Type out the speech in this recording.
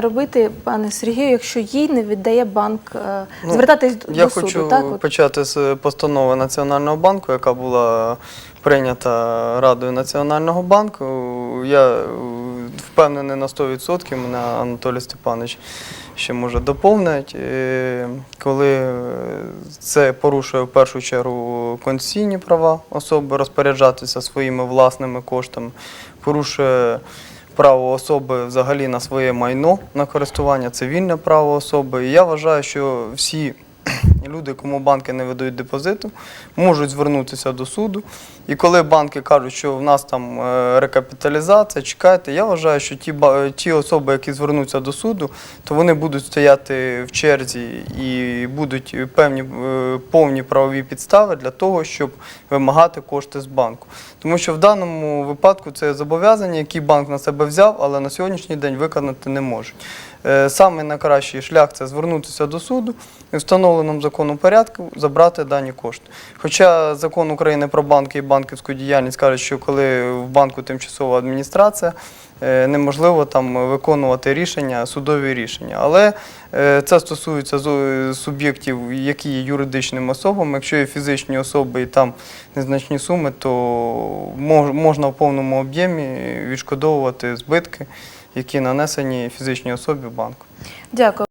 робити, пане Сергію, якщо їй не віддає банк, е, Ну, звертатись до Я суду, хочу так? Почати з постанови Національного банку, яка була прийнята Радою Національного банку. Я впевнений на 100%, мене Анатолій Степанович ще може доповнить, е, коли це порушує в першу чергу конституційні права особи розпоряджатися своїми власними коштами, порушує право особи взагалі на своє майно на користування, цивільне право особи. І я вважаю, що всі люди, кому банки не видають депозиту, можуть звернутися до суду. І коли банки кажуть, що в нас там е, рекапіталізація, чекайте, я вважаю, що ті, ті особи, які звернуться до суду, то вони будуть стояти в черзі і будуть певні е, повні правові підстави для того, щоб вимагати кошти з банку. Тому що в даному випадку це зобов'язання, які банк на себе взяв, але на сьогоднішній день виконати не можуть. Е, Саме найкращий шлях це звернутися до суду і встановленому законом порядку забрати дані кошти. Хоча закон України про банки і банківську діяльність каже, що коли в банку тимчасова адміністрація, е, неможливо там виконувати рішення, судові рішення. Але е, це стосується суб'єктів, які є юридичними особами. Якщо є фізичні особи і там незначні суми, то можна в повному об'ємі відшкодовувати збитки, які нанесені фізичній особі банку. Дякую.